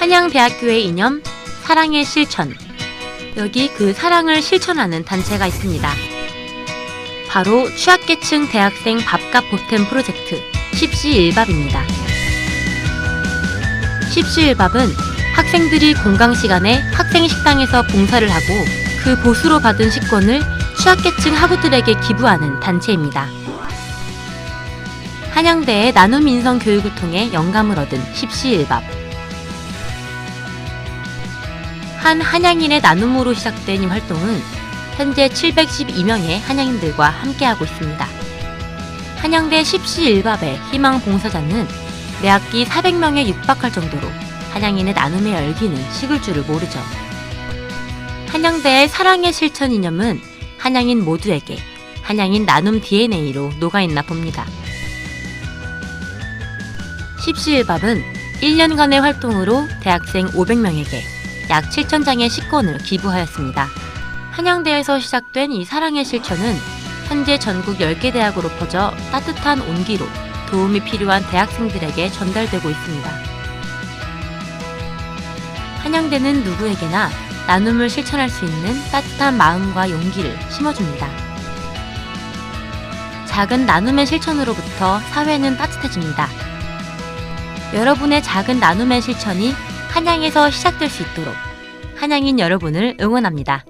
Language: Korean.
한양대학교의 이념, 사랑의 실천. 여기 그 사랑을 실천하는 단체가 있습니다. 바로 취약계층 대학생 밥값 보탬 프로젝트 10시1밥입니다. 10시1밥은 학생들이 공강 시간에 학생 식당에서 봉사를 하고 그 보수로 받은 식권을 취약계층 학우들에게 기부하는 단체입니다. 한양대의 나눔 인성 교육을 통해 영감을 얻은 10시1밥. 한 한양인의 나눔으로 시작된 이 활동은 현재 712명의 한양인들과 함께하고 있습니다. 한양대 10시1밥의 희망 봉사자는 매 학기 400명에 육박할 정도로 한양인의 나눔의 열기는 식을 줄을 모르죠. 한양대의 사랑의 실천 이념은 한양인 모두에게 한양인 나눔 DNA로 녹아있나 봅니다. 10시1밥은 1년간의 활동으로 대학생 500명에게 약 7천 장의 식권을 기부하였습니다. 한양대에서 시작된 이 사랑의 실천은 현재 전국 10개 대학으로 퍼져 따뜻한 온기로 도움이 필요한 대학생들에게 전달되고 있습니다. 한양대는 누구에게나 나눔을 실천할 수 있는 따뜻한 마음과 용기를 심어줍니다. 작은 나눔의 실천으로부터 사회는 따뜻해집니다. 여러분의 작은 나눔의 실천이 한양에서 시작될 수 있도록 한양인 여러분을 응원합니다.